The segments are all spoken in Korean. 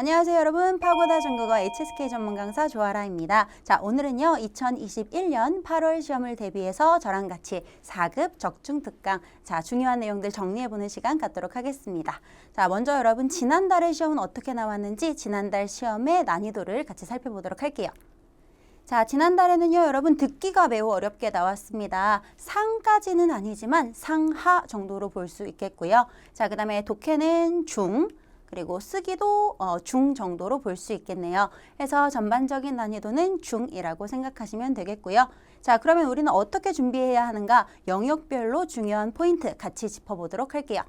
안녕하세요 여러분 파고다 중국어 HSK 전문 강사 조아라입니다. 자 오늘은요 2021년 8월 시험을 대비해서 저랑 같이 4급 적중 특강 자 중요한 내용들 정리해보는 시간 갖도록 하겠습니다. 자 먼저 여러분 지난달의 시험은 어떻게 나왔는지 지난달 시험의 난이도를 같이 살펴보도록 할게요. 자, 지난달에는요, 여러분 듣기가 매우 어렵게 나왔습니다. 상까지는 아니지만 상하 정도로 볼 수 있겠고요. 자, 그 다음에 독해는 중, 그리고 쓰기도 어, 중 정도로 볼 수 있겠네요. 해서 전반적인 난이도는 중이라고 생각하시면 되겠고요. 자, 그러면 우리는 어떻게 준비해야 하는가? 영역별로 중요한 포인트 같이 짚어보도록 할게요.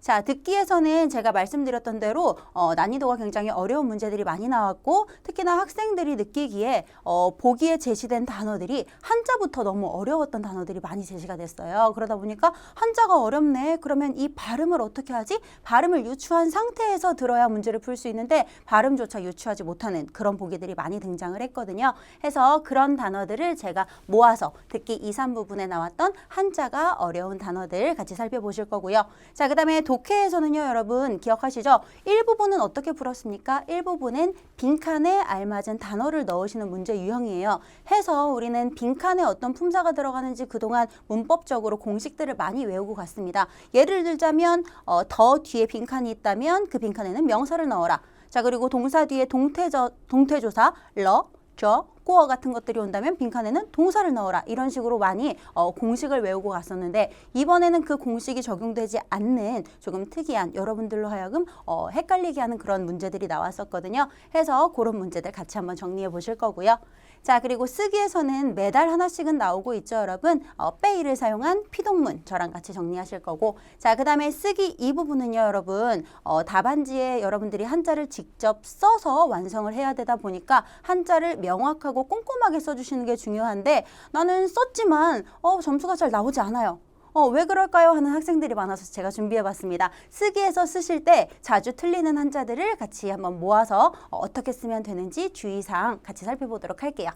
자, 듣기에서는 제가 말씀드렸던 대로 어, 난이도가 굉장히 어려운 문제들이 많이 나왔고 특히나 학생들이 느끼기에 어, 보기에 제시된 단어들이 한자부터 너무 어려웠던 단어들이 많이 제시가 됐어요. 그러다 보니까 한자가 어렵네. 그러면 이 발음을 어떻게 하지? 발음을 유추한 상태에서 들어야 문제를 풀 수 있는데 발음조차 유추하지 못하는 그런 보기들이 많이 등장을 했거든요. 해서 그런 단어들을 제가 모아서 듣기 2, 3부분에 나왔던 한자가 어려운 단어들 같이 살펴보실 거고요. 자, 그 다음에 독해에서는요, 여러분 기억하시죠? 1부분은 어떻게 풀었습니까? 1부분은 빈칸에 알맞은 단어를 넣으시는 문제 유형이에요. 해서 우리는 빈칸에 어떤 품사가 들어가는지 그동안 문법적으로 공식들을 많이 외우고 갔습니다. 예를 들자면 어, 더 뒤에 빈칸이 있다면 그 빈칸에는 명사를 넣어라. 자, 그리고 동사 뒤에 동태저, 동태조사 러, 저, 꼬어 같은 것들이 온다면 빈칸에는 동사를 넣어라 이런 식으로 많이 어, 공식을 외우고 갔었는데 이번에는 그 공식이 적용되지 않는 조금 특이한 여러분들로 하여금 어, 헷갈리게 하는 그런 문제들이 나왔었거든요. 해서 그런 문제들 같이 한번 정리해 보실 거고요. 자 그리고 쓰기에서는 매달 하나씩은 나오고 있죠 여러분. 어, 빼이를 사용한 피동문 저랑 같이 정리하실 거고. 자 그 다음에 쓰기 이 부분은요 여러분. 어, 답안지에 여러분들이 한자를 직접 써서 완성을 해야 되다 보니까 한자를 명확하고 꼼꼼하게 써 주시는 게 중요한데 나는 썼지만 어, 점수가 잘 나오지 않아요 어, 왜 그럴까요? 하는 학생들이 많아서 제가 준비해 봤습니다. 쓰기에서 쓰실 때 자주 틀리는 한자들을 같이 한번 모아서 어, 어떻게 쓰면 되는지 주의사항 같이 살펴보도록 할게요.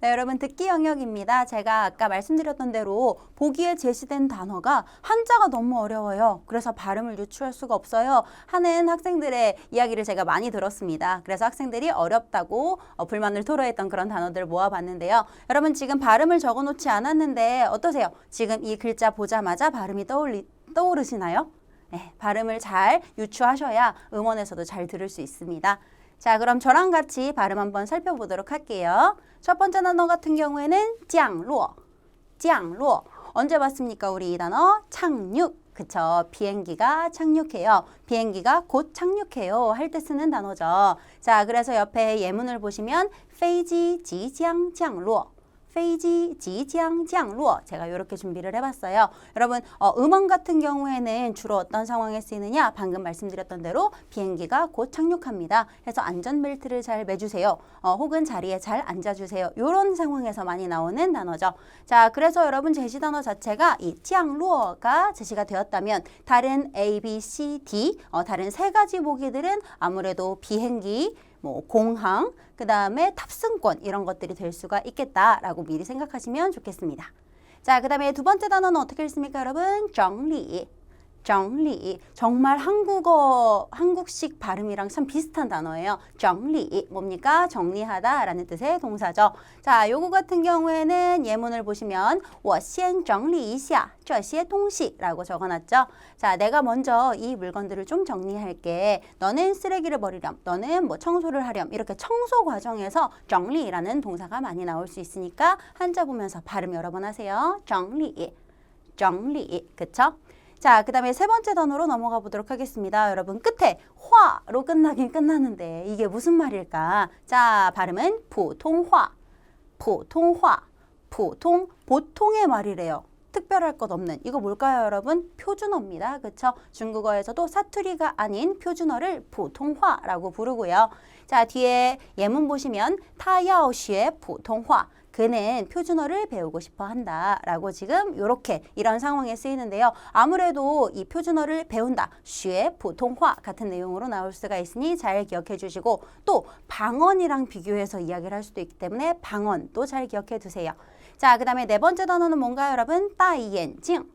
네, 여러분 듣기 영역입니다. 제가 아까 말씀드렸던 대로 보기에 제시된 단어가 한자가 너무 어려워요. 그래서 발음을 유추할 수가 없어요. 하는 학생들의 이야기를 제가 많이 들었습니다. 그래서 학생들이 어렵다고 어, 불만을 토로했던 그런 단어들을 모아봤는데요. 여러분 지금 발음을 적어놓지 않았는데 어떠세요? 지금 이 글자 보자마자 발음이 떠올리, 떠오르시나요? 네, 발음을 잘 유추하셔야 음원에서도 잘 들을 수 있습니다. 자, 그럼 저랑 같이 발음 한번 살펴보도록 할게요. 첫 번째 단어 같은 경우에는 짱루어. 짱루어. 언제 봤습니까? 우리 이 단어 착륙. 그쵸. 비행기가 착륙해요. 비행기가 곧 착륙해요. 할 때 쓰는 단어죠. 자, 그래서 옆에 예문을 보시면 페이지 지장 루어. 페이지 지장 장루어 제가 이렇게 준비를 해봤어요. 여러분 어, 음원 같은 경우에는 주로 어떤 상황에 쓰이느냐 방금 말씀드렸던 대로 비행기가 곧 착륙합니다. 해서 안전벨트를 잘 매주세요. 어, 혹은 자리에 잘 앉아주세요. 이런 상황에서 많이 나오는 단어죠. 자 그래서 여러분 제시 단어 자체가 이 장루어가 제시가 되었다면 다른 A, B, C, D 어, 다른 세 가지 보기들은 아무래도 비행기 뭐 공항, 그 다음에 탑승권 이런 것들이 될 수가 있겠다라고 미리 생각하시면 좋겠습니다. 자, 그 다음에 두 번째 단어는 어떻게 읽습니까, 여러분? 정리. 정리. 정말 한국어, 한국식 발음이랑 참 비슷한 단어예요. 정리. 뭡니까? 정리하다라는 뜻의 동사죠. 자, 요거 같은 경우에는 예문을 보시면 我先整理一下这些东西라고 적어놨죠. 자, 내가 먼저 이 물건들을 좀 정리할게. 너는 쓰레기를 버리렴. 너는 뭐 청소를 하렴. 이렇게 청소 과정에서 정리라는 동사가 많이 나올 수 있으니까 한자 보면서 발음 여러 번 하세요. 정리. 정리. 그쵸? 자, 그 다음에 세 번째 단어로 넘어가 보도록 하겠습니다. 여러분, 끝에 화로 끝나긴 끝나는데 이게 무슨 말일까? 자, 발음은 보통화, 보통화, 보통, 보통의 말이래요. 특별할 것 없는 이거 뭘까요, 여러분? 표준어입니다. 그쵸? 중국어에서도 사투리가 아닌 표준어를 보통화라고 부르고요. 자, 뒤에 예문 보시면 타야오시의 보통화 그는 표준어를 배우고 싶어 한다 라고 지금 이렇게 이런 상황에 쓰이는데요. 아무래도 이 표준어를 배운다, 쉬의 보통화 같은 내용으로 나올 수가 있으니 잘 기억해 주시고 또 방언이랑 비교해서 이야기를 할 수도 있기 때문에 방언도 잘 기억해 두세요. 자, 그 다음에 네 번째 단어는 뭔가요, 여러분? 따이엔징,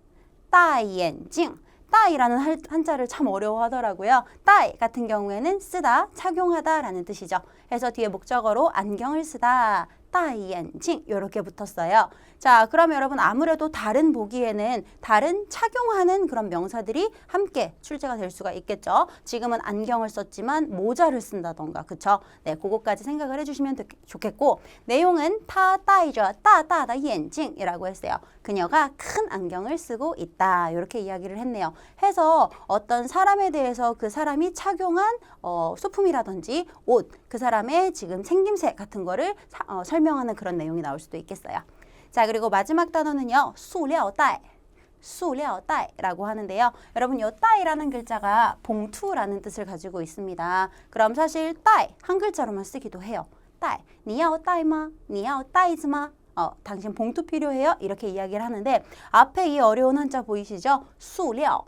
따이엔징. 따이라는 할- 한자를 참 어려워하더라고요. 따이 같은 경우에는 쓰다, 착용하다라는 뜻이죠. 해서 뒤에 목적어로 안경을 쓰다. 따이엔칭 이렇게 붙었어요. 자, 그럼 여러분 아무래도 다른 보기에는 다른 착용하는 그런 명사들이 함께 출제가 될 수가 있겠죠. 지금은 안경을 썼지만 모자를 쓴다던가, 그쵸? 네, 그거까지 생각을 해주시면 좋- 좋겠고 내용은 타 따이저 따따다 엔징이라고 했어요. 그녀가 큰 안경을 쓰고 있다. 이렇게 이야기를 했네요. 해서 어떤 사람에 대해서 그 사람이 착용한 어, 소품이라든지 옷, 그 사람의 지금 생김새 같은 거를 사, 어, 설명하는 그런 내용이 나올 수도 있겠어요. 자, 그리고 마지막 단어는요. 수려딸. 수려딸이라고 하는데요. 여러분 요 딸이라는 글자가 봉투라는 뜻을 가지고 있습니다. 그럼 사실 딸 한 글자로만 쓰기도 해요. 딸, 니야오 딸마, 니야오 딸즈마. 어, 당신 봉투 필요해요? 이렇게 이야기를 하는데 앞에 이 어려운 한자 보이시죠? 수려,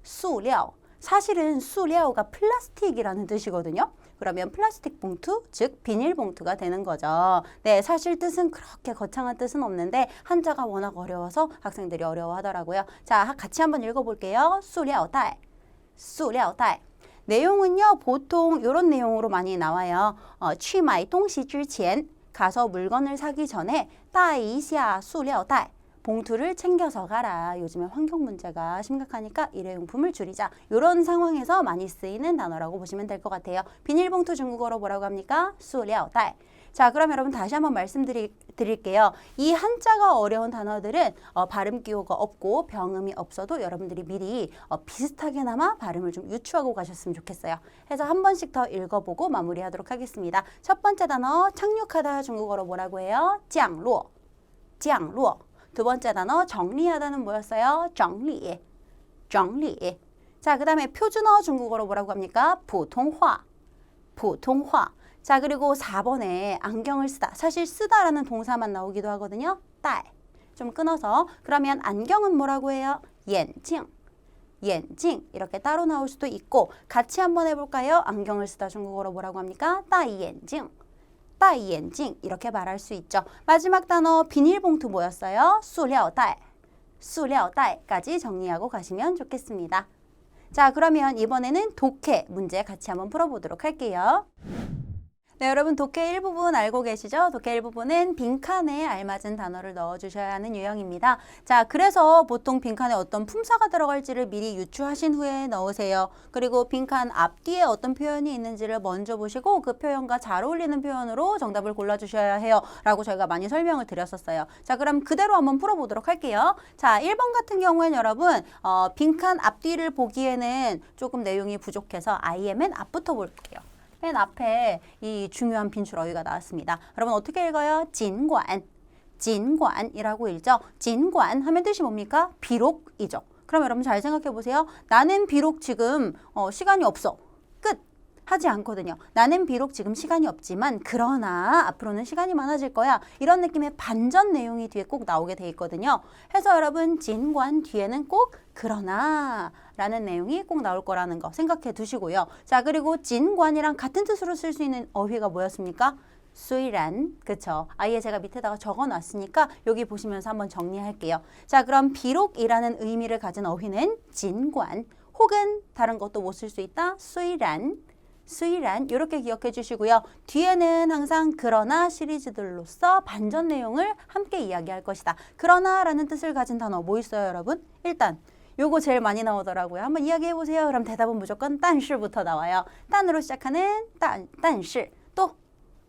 수려. 사실은 수려가 플라스틱이라는 뜻이거든요. 그러면 플라스틱 봉투, 즉 비닐 봉투가 되는 거죠. 네, 사실 뜻은 그렇게 거창한 뜻은 없는데 한자가 워낙 어려워서 학생들이 어려워하더라고요. 자, 같이 한번 읽어볼게요. 수려다이, 수려다이. 내용은요, 보통 이런 내용으로 많이 나와요. 어, 去买东西之前 가서 물건을 사기 전에 带一下塑料袋 봉투를 챙겨서 가라. 요즘에 환경 문제가 심각하니까 일회용품을 줄이자. 이런 상황에서 많이 쓰이는 단어라고 보시면 될 것 같아요. 비닐봉투 중국어로 뭐라고 합니까? 수려, 달. 자, 그럼 여러분 다시 한번 말씀드릴게요. 이 한자가 어려운 단어들은 어, 발음 기호가 없고 병음이 없어도 여러분들이 미리 어, 비슷하게나마 발음을 좀 유추하고 가셨으면 좋겠어요. 해서 한 번씩 더 읽어보고 마무리하도록 하겠습니다. 첫 번째 단어 착륙하다 중국어로 뭐라고 해요? 장로, 장로. 두 번째 단어 정리하다는 뭐였어요? 정리. 정리. 자, 그 다음에 표준어 중국어로 뭐라고 합니까? 보통화. 보통화. 자, 그리고 4번에 안경을 쓰다. 사실 쓰다라는 동사만 나오기도 하거든요. 딸. 좀 끊어서. 그러면 안경은 뭐라고 해요? 엔징. 엔징. 이렇게 따로 나올 수도 있고 같이 한번 해볼까요? 안경을 쓰다 중국어로 뭐라고 합니까? 따이 엔징. 戴 엔진 이렇게 말할 수 있죠. 마지막 단어 비닐봉투 뭐였어요? 수려달, 수려달까지 정리하고 가시면 좋겠습니다. 자 그러면 이번에는 독해 문제 같이 한번 풀어보도록 할게요. 네, 여러분 독해 일부분 알고 계시죠? 독해 일부분은 빈칸에 알맞은 단어를 넣어주셔야 하는 유형입니다. 자, 그래서 보통 빈칸에 어떤 품사가 들어갈지를 미리 유추하신 후에 넣으세요. 그리고 빈칸 앞뒤에 어떤 표현이 있는지를 먼저 보시고 그 표현과 잘 어울리는 표현으로 정답을 골라주셔야 해요. 라고 저희가 많이 설명을 드렸었어요. 자, 그럼 그대로 한번 풀어보도록 할게요. 자, 1번 같은 경우엔 여러분 어, 빈칸 앞뒤를 보기에는 조금 내용이 부족해서 아이의 맨 앞부터 볼게요. 맨 앞에 이 중요한 빈출 어휘가 나왔습니다. 여러분 어떻게 읽어요? 진관. 진관이라고 읽죠. 진관 하면 뜻이 뭡니까? 비록이죠. 그럼 여러분 잘 생각해 보세요. 나는 비록 지금 어, 시간이 없어. 끝. 하지 않거든요. 나는 비록 지금 시간이 없지만 그러나 앞으로는 시간이 많아질 거야. 이런 느낌의 반전 내용이 뒤에 꼭 나오게 돼 있거든요. 해서 여러분 진관 뒤에는 꼭 그러나 라는 내용이 꼭 나올 거라는 거 생각해 두시고요. 자, 그리고 진관이랑 같은 뜻으로 쓸 수 있는 어휘가 뭐였습니까? 수이란 그쵸 아예 제가 밑에다가 적어 놨으니까 여기 보시면서 한번 정리할게요 자 그럼 비록이라는 의미를 가진 어휘는 진관 혹은 다른 것도 못 쓸 수 있다 수이란 수이란 이렇게 기억해 주시고요. 뒤에는 항상 그러나 시리즈들로서 반전 내용을 함께 이야기할 것이다. 그러나 라는 뜻을 가진 단어 뭐 있어요 여러분? 일단 요거 제일 많이 나오더라고요. 한번 이야기해 보세요. 그럼 대답은 무조건 딴시부터 나와요. 딴으로 시작하는 딴, 딴시 또,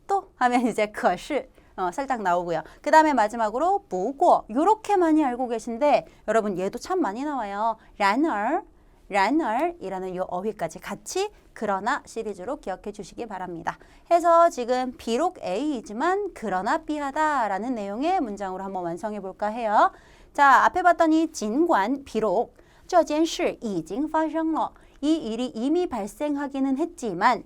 또 하면 이제 그시 어, 살짝 나오고요. 그 다음에 마지막으로 보고 요렇게 많이 알고 계신데 여러분 얘도 참 많이 나와요. 란얼 란얼이라는 요 어휘까지 같이 그러나 시리즈로 기억해 주시기 바랍니다. 해서 지금 비록 A이지만 그러나 B하다라는 내용의 문장으로 한번 완성해 볼까 해요. 자, 앞에 봤더니 진관 비록 这件事已经发生了. 이 일이 이미 발생하기는 했지만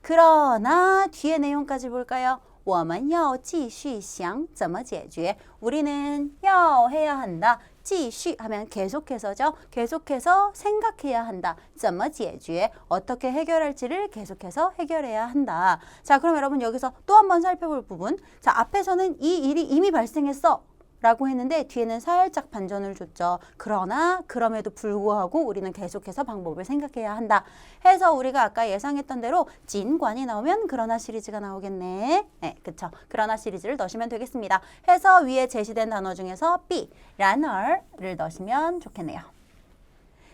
그러나 뒤에 내용까지 볼까요? 我们要继续想怎么解决. 우리는 要 해야 한다. 继续 하면 계속해서죠. 계속해서 생각해야 한다. 怎么解决? 어떻게 해결할지를 계속해서 해결해야 한다. 자, 그럼 여러분 여기서 또 한 번 살펴볼 부분. 자, 앞에서는 이 일이 이미 발생했어. 라고 했는데 뒤에는 살짝 반전을 줬죠. 그러나 그럼에도 불구하고 우리는 계속해서 방법을 생각해야 한다. 해서 우리가 아까 예상했던 대로 진관이 나오면 그러나 시리즈가 나오겠네. 네, 그쵸. 그러나 시리즈를 넣으시면 되겠습니다. 해서 위에 제시된 단어 중에서 B, runner를 넣으시면 좋겠네요.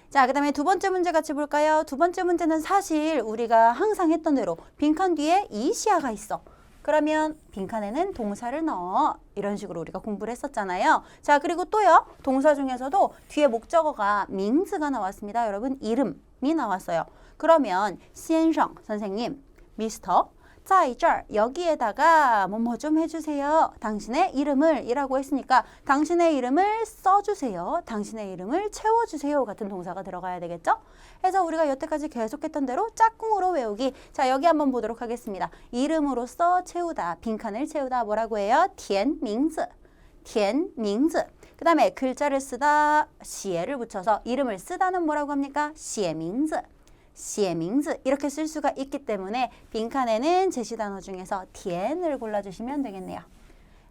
자, 그 다음에 두 번째 문제 같이 볼까요? 두 번째 문제는 사실 우리가 항상 했던 대로 빈칸 뒤에 이시아가 있어. 그러면 빈칸에는 동사를 넣어. 이런 식으로 우리가 공부를 했었잖아요. 자, 그리고 또요. 동사 중에서도 뒤에 목적어가 밍즈가 나왔습니다. 여러분, 이름이 나왔어요. 그러면先生 선생님, 미스터 在这儿 여기에다가 뭐뭐 좀 해주세요. 당신의 이름을 이라고 했으니까 당신의 이름을 써주세요. 당신의 이름을 채워주세요. 같은 동사가 들어가야 되겠죠? 해서 우리가 여태까지 계속했던 대로 짝꿍으로 외우기. 자 여기 한번 보도록 하겠습니다. 이름으로써 채우다. 빈칸을 채우다. 뭐라고 해요? 填名字. 填名字. 그 다음에 글자를 쓰다 시에를 붙여서 이름을 쓰다는 뭐라고 합니까? 시의名字. 씨의 밍즈 이렇게 쓸 수가 있기 때문에 빈칸에는 제시단어 중에서 디엔을 골라주시면 되겠네요.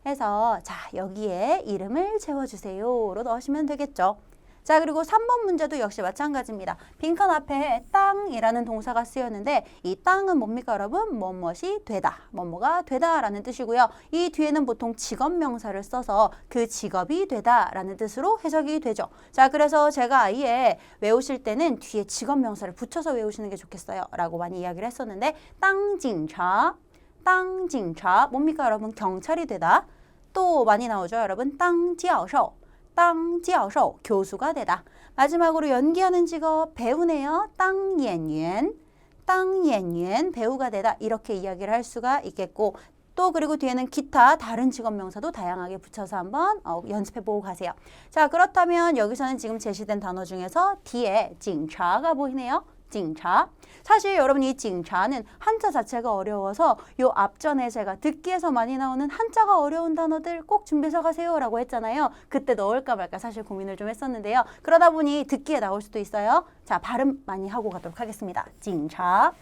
해서 자 여기에 이름을 채워주세요로 넣으시면 되겠죠. 자 그리고 3번 문제도 역시 마찬가지입니다. 빈칸 앞에 땅이라는 동사가 쓰였는데 이 땅은 뭡니까 여러분? 뭐뭇이 되다, 뭐뭐가 되다 라는 뜻이고요. 이 뒤에는 보통 직업 명사를 써서 그 직업이 되다 라는 뜻으로 해석이 되죠. 자 그래서 제가 아예 외우실 때는 뒤에 직업 명사를 붙여서 외우시는 게 좋겠어요. 라고 많이 이야기를 했었는데 땅징차, 땅징차 뭡니까 여러분? 경찰이 되다. 또 많이 나오죠 여러분? 땅지아쇼 땅教授 교수가 되다. 마지막으로 연기하는 직업 배우네요. 땅演员 땅演员 배우가 되다. 이렇게 이야기를 할 수가 있겠고 또 그리고 뒤에는 기타 다른 직업 명사도 다양하게 붙여서 한번 어, 연습해 보고 가세요. 자 그렇다면 여기서는 지금 제시된 단어 중에서 뒤에 징차가 보이네요. 징차. 사실 여러분 이 징차는 한자 자체가 어려워서 요 앞전에 제가 듣기에서 많이 나오는 한자가 어려운 단어들 꼭 준비해서 가세요라고 했잖아요. 그때 넣을까 말까 사실 고민을 좀 했었는데요. 그러다 보니 듣기에 나올 수도 있어요. 자 발음 많이 하고 가도록 하겠습니다. 징차.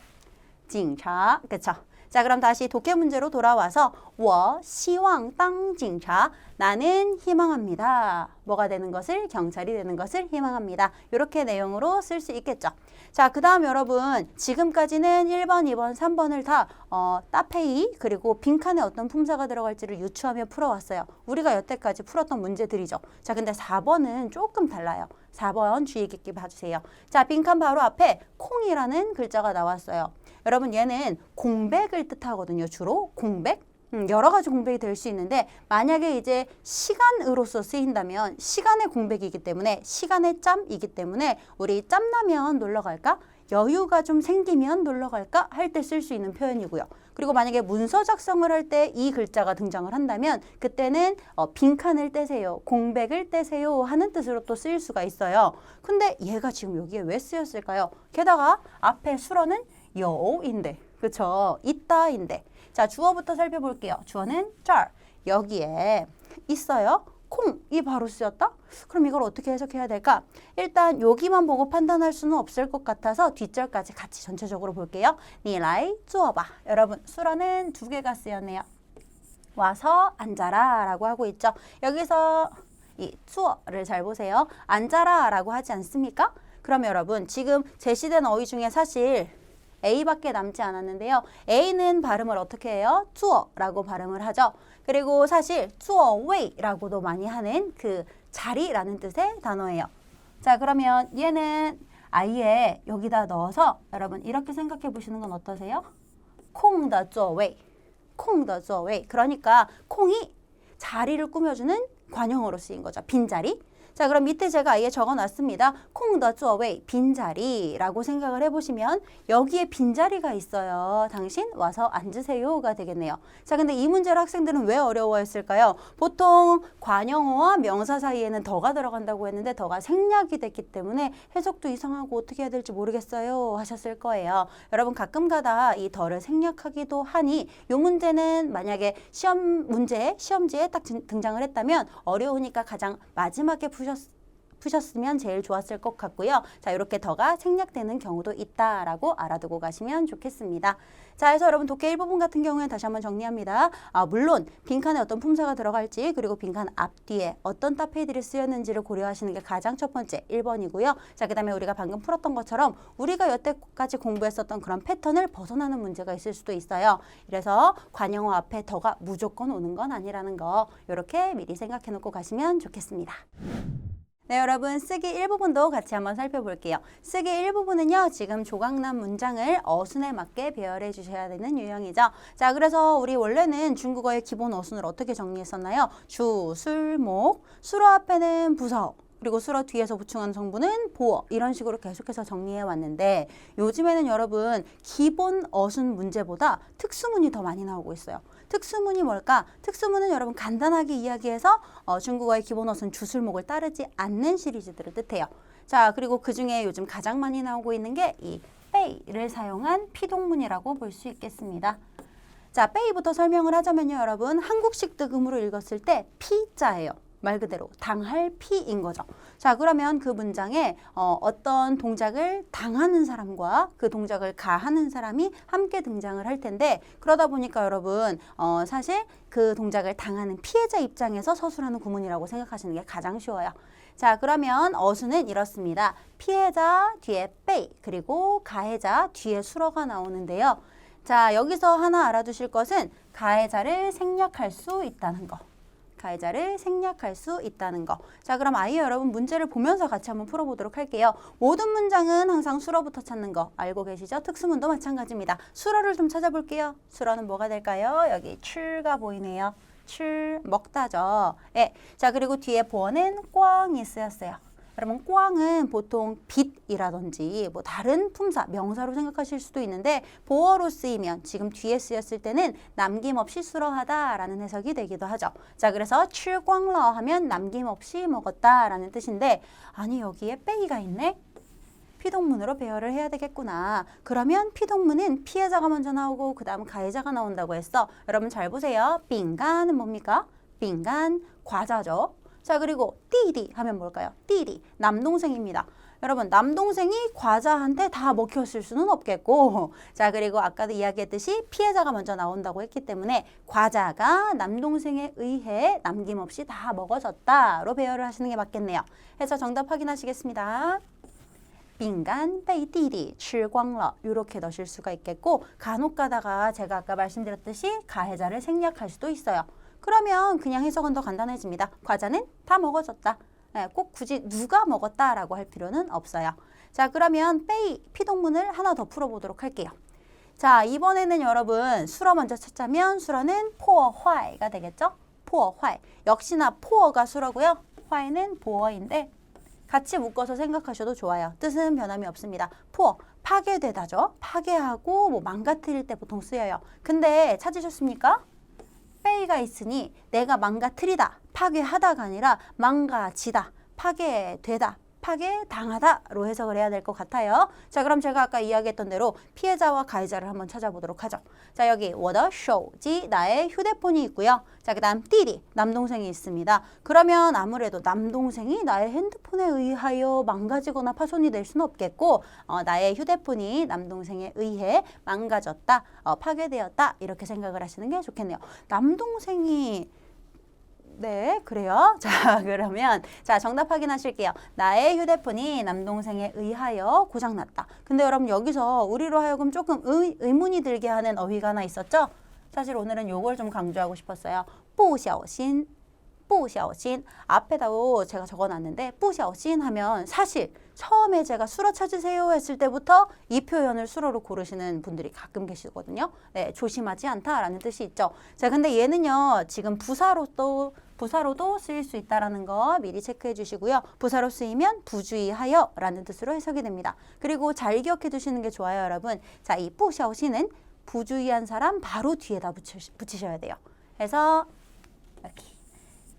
징차. 그쵸? 자, 그럼 다시 독해 문제로 돌아와서 我希望当警察 나는 희망합니다. 뭐가 되는 것을 경찰이 되는 것을 희망합니다. 이렇게 내용으로 쓸 수 있겠죠. 자, 그다음 여러분 지금까지는 1번, 2번, 3번을 다 어, 따페이 그리고 빈칸에 어떤 품사가 들어갈지를 유추하며 풀어왔어요. 우리가 여태까지 풀었던 문제들이죠. 자, 근데 4번은 조금 달라요. 4번 주의 깊게 봐주세요. 자, 빈칸 바로 앞에 콩이라는 글자가 나왔어요. 여러분 얘는 공백을 뜻하거든요. 주로 공백. 음, 여러 가지 공백이 될 수 있는데 만약에 이제 시간으로서 쓰인다면 시간의 공백이기 때문에 시간의 짬이기 때문에 우리 짬나면 놀러 갈까? 여유가 좀 생기면 놀러 갈까? 할 때 쓸 수 있는 표현이고요. 그리고 만약에 문서 작성을 할 때 이 글자가 등장을 한다면 그때는 어, 빈칸을 떼세요. 공백을 떼세요 하는 뜻으로 또 쓰일 수가 있어요. 근데 얘가 지금 여기에 왜 쓰였을까요? 게다가 앞에 수로는 여인데 그쵸? 있다인데 자 주어부터 살펴볼게요. 주어는 짤 여기에 있어요. 콩이 바로 쓰였다? 그럼 이걸 어떻게 해석해야 될까? 일단 여기만 보고 판단할 수는 없을 것 같아서 뒷절까지 같이 전체적으로 볼게요. 니라이 쭈어봐. 여러분 수라는 두 개가 쓰였네요. 와서 앉아라 라고 하고 있죠. 여기서 이 쭈어를 잘 보세요. 앉아라 라고 하지 않습니까? 그럼 여러분 지금 제시된 어휘 중에 사실 A밖에 남지 않았는데요. A는 발음을 어떻게 해요? 투어라고 발음을 하죠. 그리고 사실 투어웨이라고도 많이 하는 그 자리라는 뜻의 단어예요. 자, 그러면 얘는 아예 여기다 넣어서 여러분 이렇게 생각해 보시는 건 어떠세요? 콩더 쪼웨이. 콩더 쪼웨이. 그러니까 콩이 자리를 꾸며주는 관형으로 쓰인 거죠. 빈자리. 자, 그럼 밑에 제가 아예 적어 놨습니다. 콩더 쪼웨이 빈자리라고 생각을 해보시면 여기에 빈자리가 있어요. 당신 와서 앉으세요가 되겠네요. 자, 근데 이 문제를 학생들은 왜 어려워했을까요? 보통 관형어와 명사 사이에는 더가 들어간다고 했는데 더가 생략이 됐기 때문에 해석도 이상하고 어떻게 해야 될지 모르겠어요 하셨을 거예요. 여러분 가끔가다 이 더를 생략하기도 하니 이 문제는 만약에 시험 문제 시험지에 딱 등- 등장을 했다면 어려우니까 가장 마지막에 푸셨 푸셨으면 제일 좋았을 것 같고요. 자, 이렇게 더가 생략되는 경우도 있다라고 알아두고 가시면 좋겠습니다. 자, 그래서 여러분 독해 일부분 같은 경우에 다시 한번 정리합니다. 아, 물론 빈칸에 어떤 품사가 들어갈지 그리고 빈칸 앞뒤에 어떤 따페이들이 쓰였는지를 고려하시는 게 가장 첫 번째 1번이고요. 자, 그다음에 우리가 방금 풀었던 것처럼 우리가 여태까지 공부했었던 그런 패턴을 벗어나는 문제가 있을 수도 있어요. 그래서 관용어 앞에 더가 무조건 오는 건 아니라는 거 이렇게 미리 생각해 놓고 가시면 좋겠습니다. 네, 여러분 쓰기 일부분도 같이 한번 살펴볼게요. 쓰기 일부분은요. 지금 조각난 문장을 어순에 맞게 배열해 주셔야 되는 유형이죠. 자, 그래서 우리 원래는 중국어의 기본 어순을 어떻게 정리했었나요? 주, 술, 목, 수로 앞에는 부서, 그리고 수로 뒤에서 보충한 성분은 보어 이런 식으로 계속해서 정리해 왔는데 요즘에는 여러분 기본 어순 문제보다 특수문이 더 많이 나오고 있어요. 특수문이 뭘까? 특수문은 여러분 간단하게 이야기해서 어, 중국어의 기본 어순 주술목을 따르지 않는 시리즈들을 뜻해요. 자 그리고 그 중에 요즘 가장 많이 나오고 있는 게 이 빼이를 사용한 피동문이라고 볼 수 있겠습니다. 자, 빼이부터 설명을 하자면요, 여러분. 한국식 득음으로 읽었을 때 피자예요. 말 그대로 당할 피인 거죠. 자, 그러면 그 문장에 어, 어떤 동작을 당하는 사람과 그 동작을 가하는 사람이 함께 등장을 할 텐데 그러다 보니까 여러분 어, 사실 그 동작을 당하는 피해자 입장에서 서술하는 구문이라고 생각하시는 게 가장 쉬워요. 자, 그러면 어수는 이렇습니다. 피해자 뒤에 빼 그리고 가해자 뒤에 수러가 나오는데요. 자, 여기서 하나 알아두실 것은 가해자를 생략할 수 있다는 거. 가해자를 생략할 수 있다는 거. 자, 그럼 아이 여러분 문제를 보면서 같이 한번 풀어보도록 할게요. 모든 문장은 항상 수러부터 찾는 거 알고 계시죠? 특수문도 마찬가지입니다. 수러를 좀 찾아볼게요. 수러는 뭐가 될까요? 여기 출가 보이네요. 출 먹다죠. 예. 자, 그리고 뒤에 보어는 꽝이 쓰였어요. 여러분 꽝은 보통 빛이라든지 뭐 다른 품사, 명사로 생각하실 수도 있는데 보어로 쓰이면 지금 뒤에 쓰였을 때는 남김없이 수러하다라는 해석이 되기도 하죠. 자, 그래서 출광러 하면 남김없이 먹었다라는 뜻인데 아니 여기에 빼기가 있네. 피동문으로 배열을 해야 되겠구나. 그러면 피동문은 피해자가 먼저 나오고 그 다음 가해자가 나온다고 했어. 여러분 잘 보세요. 빙간은 뭡니까? 빙간 과자죠. 자 그리고 띠디 하면 뭘까요? 띠디 남동생입니다. 여러분 남동생이 과자한테 다 먹혔을 수는 없겠고 자 그리고 아까도 이야기했듯이 피해자가 먼저 나온다고 했기 때문에 과자가 남동생에 의해 남김없이 다 먹어졌다로 배열을 하시는 게 맞겠네요. 해서 정답 확인하시겠습니다. 빙간 베이띠리 칠광러 이렇게 넣으실 수가 있겠고 간혹 가다가 제가 아까 말씀드렸듯이 가해자를 생략할 수도 있어요. 그러면 그냥 해석은 더 간단해집니다. 과자는 다 먹어졌다. 네, 꼭 굳이 누가 먹었다라고 할 필요는 없어요. 자, 그러면 빼이 피동문을 하나 더 풀어보도록 할게요. 자, 이번에는 여러분 수러 먼저 찾자면 수러는 포어 화이가 되겠죠? 포어 화이. 역시나 포어가 수러고요. 화이는 보어인데 같이 묶어서 생각하셔도 좋아요. 뜻은 변함이 없습니다. 포어 파괴되다죠. 파괴하고 뭐 망가뜨릴 때 보통 쓰여요. 근데 찾으셨습니까? 빼이가 있으니 내가 망가뜨리다, 파괴하다가 아니라 망가지다, 파괴되다, 파괴당하다로 해석을 해야 될 것 같아요. 자, 그럼 제가 아까 이야기했던 대로 피해자와 가해자를 한번 찾아보도록 하죠. 자, 여기 워더 쇼지 나의 휴대폰이 있고요. 자, 그다음 띠리 남동생이 있습니다. 그러면 아무래도 남동생이 나의 핸드폰에 의하여 망가지거나 파손이 될 수는 없겠고 어, 나의 휴대폰이 남동생에 의해 망가졌다, 어, 파괴되었다 이렇게 생각을 하시는 게 좋겠네요. 남동생이 네, 그래요. 자, 그러면 자, 정답 확인하실게요. 나의 휴대폰이 남동생에 의하여 고장났다. 근데 여러분 여기서 우리로 하여금 조금 의, 의문이 들게 하는 어휘가 하나 있었죠? 사실 오늘은 요걸 좀 강조하고 싶었어요. 不小心 뿌샤오신 앞에다도 제가 적어놨는데 뿌샤오신 하면 사실 처음에 제가 수로 찾으세요 했을 때부터 이 표현을 수로로 고르시는 분들이 가끔 계시거든요. 네, 조심하지 않다라는 뜻이 있죠. 자, 근데 얘는요 지금 부사로 또 부사로도 쓰일 수 있다라는 거 미리 체크해 주시고요. 부사로 쓰이면 부주의하여 라는 뜻으로 해석이 됩니다. 그리고 잘 기억해 두시는 게 좋아요, 여러분. 자, 이 뿌샤오신은 부주의한 사람 바로 뒤에다 붙이, 붙이셔야 돼요. 그래서 이렇게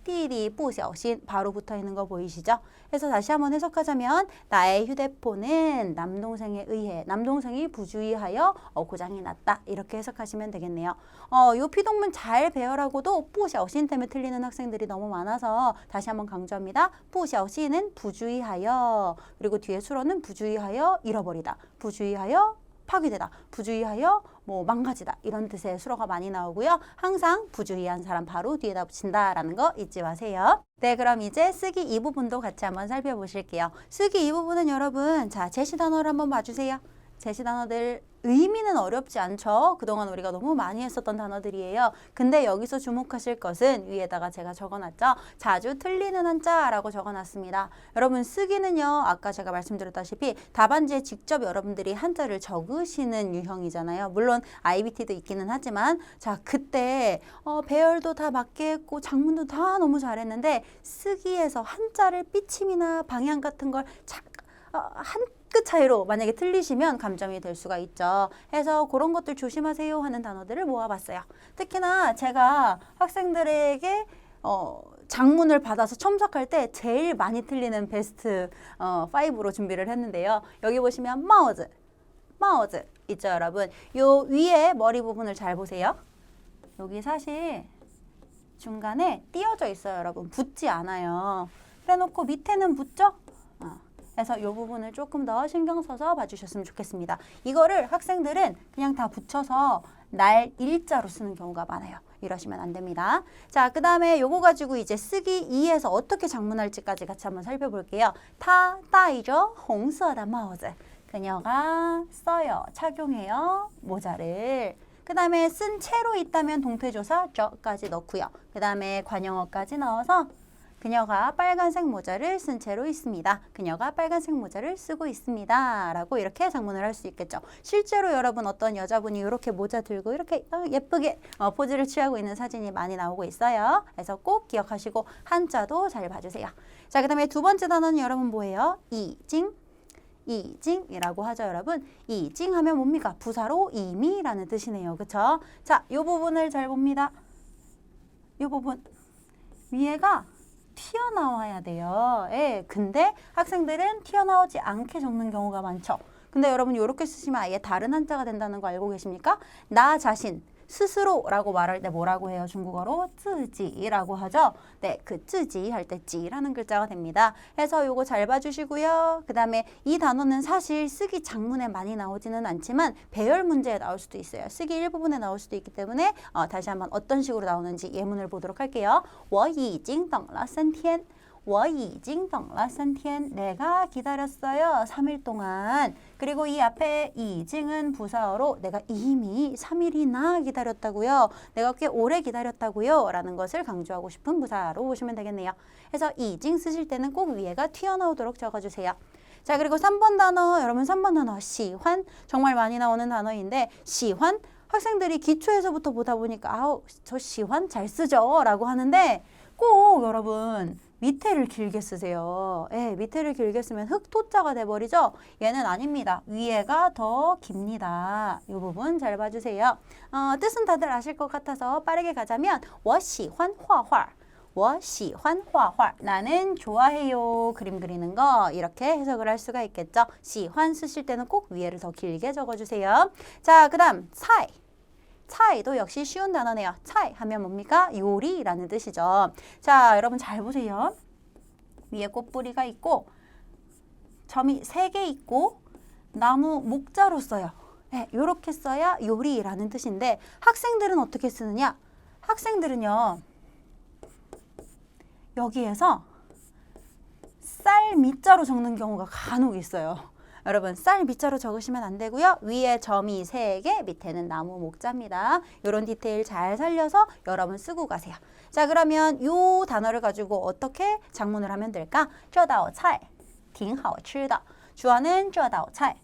띠리 부셔신 바로 붙어 있는 거 보이시죠? 그래서 다시 한번 해석하자면 나의 휴대폰은 남동생에 의해 남동생이 부주의하여 어, 고장이 났다 이렇게 해석하시면 되겠네요. 어, 요 피동문 잘 배열하고도 부셔신 때문에 틀리는 학생들이 너무 많아서 다시 한번 강조합니다. 부셔신은 부주의하여 그리고 뒤에 수로는 부주의하여 잃어버리다 부주의하여 파괴되다, 부주의하여 뭐 망가지다 이런 뜻의 수로가 많이 나오고요. 항상 부주의한 사람 바로 뒤에다 붙인다라는 거 잊지 마세요. 네, 그럼 이제 쓰기 이 부분도 같이 한번 살펴보실게요. 쓰기 이 부분은 여러분, 자 제시 단어를 한번 봐주세요. 제시 단어들 의미는 어렵지 않죠? 그동안 우리가 너무 많이 했었던 단어들이에요. 근데 여기서 주목하실 것은 위에다가 제가 적어놨죠? 자주 틀리는 한자라고 적어놨습니다. 여러분 쓰기는요, 아까 제가 말씀드렸다시피 답안지에 직접 여러분들이 한자를 적으시는 유형이잖아요. 물론 IBT도 있기는 하지만 자 그때 어, 배열도 다 맞게 했고 작문도 다 너무 잘했는데 쓰기에서 한자를 삐침이나 방향 같은 걸 자, 어, 한 끗 차이로 만약에 틀리시면 감점이 될 수가 있죠. 해서 그런 것들 조심하세요 하는 단어들을 모아봤어요. 특히나 제가 학생들에게 어, 장문을 받아서 첨삭할 때 제일 많이 틀리는 베스트 어, 5로 준비를 했는데요. 여기 보시면 마우즈, 마우즈 있죠, 여러분. 요 위에 머리 부분을 잘 보세요. 여기 사실 중간에 띄어져 있어요, 여러분. 붙지 않아요. 그래놓고 밑에는 붙죠? 어. 그래서 이 부분을 조금 더 신경 써서 봐주셨으면 좋겠습니다. 이거를 학생들은 그냥 다 붙여서 날 일자로 쓰는 경우가 많아요. 이러시면 안 됩니다. 자, 그 다음에 요거 가지고 이제 쓰기 2에서 어떻게 장문할지까지 같이 한번 살펴볼게요. 타, 따이죠? 홍서다 마우즈. 그녀가 써요, 착용해요, 모자를. 그 다음에 쓴 채로 있다면 동태조사 저까지 넣고요. 그 다음에 관용어까지 넣어서 그녀가 빨간색 모자를 쓴 채로 있습니다. 그녀가 빨간색 모자를 쓰고 있습니다. 라고 이렇게 장문을 할 수 있겠죠. 실제로 여러분 어떤 여자분이 이렇게 모자 들고 이렇게 어, 예쁘게 어, 포즈를 취하고 있는 사진이 많이 나오고 있어요. 그래서 꼭 기억하시고 한자도 잘 봐주세요. 자, 그 다음에 두 번째 단어는 여러분 뭐예요? 이징. 이징이라고 하죠, 여러분. 이징 하면 뭡니까? 부사로 이미라는 뜻이네요. 그쵸? 자, 요 부분을 잘 봅니다. 요 부분. 위에가 튀어나와야 돼요. 예, 근데 학생들은 튀어나오지 않게 적는 경우가 많죠. 근데 여러분 이렇게 쓰시면 아예 다른 한자가 된다는 거 알고 계십니까? 나 자신 스스로라고 말할 때 뭐라고 해요? 중국어로 쯔지라고 하죠. 네, 그 쯔지 할 때 지라는 글자가 됩니다. 해서 요거 잘 봐주시고요. 그 다음에 이 단어는 사실 쓰기 장문에 많이 나오지는 않지만 배열 문제에 나올 수도 있어요. 쓰기 일부분에 나올 수도 있기 때문에 어, 다시 한번 어떤 식으로 나오는지 예문을 보도록 할게요. 我已经等了三天. 我已经等了三天. 내가 기다렸어요. 3일 동안. 그리고 이 앞에 이징은 부사어로 내가 이미 3일이나 기다렸다고요. 내가 꽤 오래 기다렸다고요. 라는 것을 강조하고 싶은 부사로 보시면 되겠네요. 그래서 이징 쓰실 때는 꼭 위에가 튀어나오도록 적어주세요. 자 그리고 3번 단어 여러분 3번 단어 시환 정말 많이 나오는 단어인데 시환 학생들이 기초에서부터 보다 보니까 아우 저 시환 잘 쓰죠 라고 하는데 꼭 여러분 밑에를 길게 쓰세요. 예, 밑에를 길게 쓰면 흑토자가 돼버리죠. 얘는 아닙니다. 위에가 더 깁니다. 이 부분 잘 봐주세요. 어, 뜻은 다들 아실 것 같아서 빠르게 가자면 我喜欢画画.我喜欢画画. 나는 좋아해요. 그림 그리는 거 이렇게 해석을 할 수가 있겠죠. 시환 쓰실 때는 꼭 위에를 더 길게 적어주세요. 자, 그다음 차이. 차이도 역시 쉬운 단어네요. 차이 하면 뭡니까? 요리라는 뜻이죠. 자, 여러분 잘 보세요. 위에 꽃뿌리가 있고 점이 세 개 있고 나무 목자로 써요. 네, 이렇게 써야 요리라는 뜻인데 학생들은 어떻게 쓰느냐? 학생들은요. 여기에서 쌀 밑자로 적는 경우가 간혹 있어요. 여러분 쌀 밑자로 적으시면 안 되고요. 위에 점이 세 개, 밑에는 나무 목자입니다. 이런 디테일 잘 살려서 여러분 쓰고 가세요. 자 그러면 요 단어를 가지고 어떻게 장문을 하면 될까? 这道菜挺好吃的. 주어는 这道菜.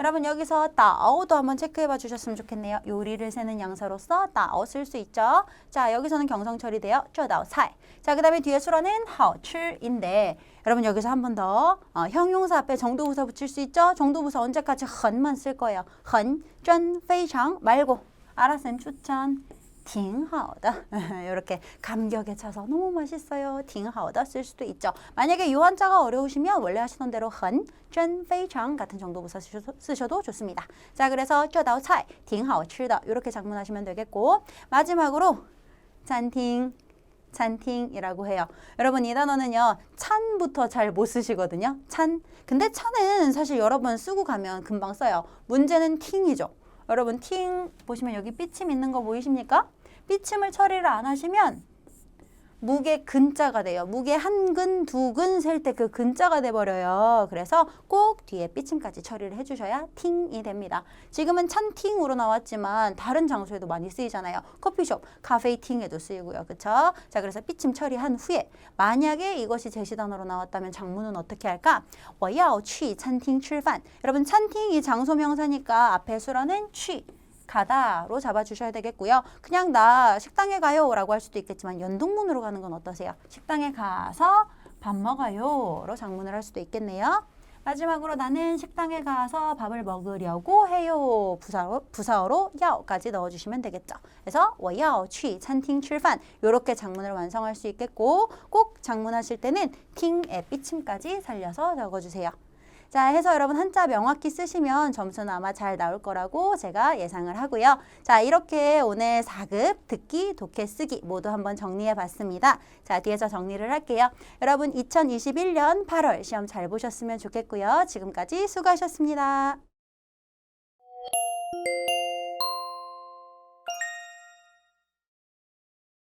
여러분 여기서 따오도 한번 체크해 봐 주셨으면 좋겠네요. 요리를 세는 양사로서 따오 쓸 수 있죠. 자 여기서는 경성 처리되어 쪼다오 사이. 자그 다음에 뒤에 수로는 하출인데 여러분 여기서 한 번 더 어, 형용사 앞에 정도부사 붙일 수 있죠. 정도부사 언제까지 헌만 쓸 거예요. 헌, 쩐, 페이 말고 알아서는 추천. 딩하오다 이렇게 감격에 차서 너무 맛있어요. 딩하오다 쓸 수도 있죠. 만약에 요 한자가 어려우시면 원래 하시던 대로 헌, 쩐, 페이창 같은 정도부사 쓰셔도, 쓰셔도 좋습니다. 자 그래서 쩌다오 차이, 딩하오 칠다 이렇게 작문하시면 되겠고 마지막으로 잔팅 찬팅이라고 해요. 여러분 이 단어는요. 찬부터 잘 못 쓰시거든요. 찬. 근데 찬은 사실 여러 번 쓰고 가면 금방 써요. 문제는 팅이죠. 여러분 팅 보시면 여기 삐침 있는 거 보이십니까? 삐침을 처리를 안 하시면 무게 근자가 돼요. 무게 한 근, 두 근 셀 때 그 근자가 돼 버려요. 그래서 꼭 뒤에 삐침까지 처리를 해 주셔야 팅이 됩니다. 지금은 찬팅으로 나왔지만 다른 장소에도 많이 쓰이잖아요. 커피숍, 카페팅에도 쓰이고요. 그렇죠? 자, 그래서 삐침 처리한 후에 만약에 이것이 제시 단어로 나왔다면 장문은 어떻게 할까? 我要去餐厅吃饭. 여러분 찬팅이 장소 명사니까 앞에 수라는 去 가다로 잡아주셔야 되겠고요. 그냥 나 식당에 가요라고 할 수도 있겠지만 연동문으로 가는 건 어떠세요? 식당에 가서 밥 먹어요로 장문을 할 수도 있겠네요. 마지막으로 나는 식당에 가서 밥을 먹으려고 해요. 부사어, 부사어로 야오까지 넣어주시면 되겠죠. 그래서 我要去餐厅吃饭 이렇게 장문을 완성할 수 있겠고 꼭 장문하실 때는 팅의 삐침까지 살려서 적어주세요. 자, 해서 여러분 한자 명확히 쓰시면 점수는 아마 잘 나올 거라고 제가 예상을 하고요. 자, 이렇게 오늘 4급 듣기, 독해, 쓰기 모두 한번 정리해 봤습니다. 자, 뒤에서 정리를 할게요. 여러분 2021년 8월 시험 잘 보셨으면 좋겠고요. 지금까지 수고하셨습니다.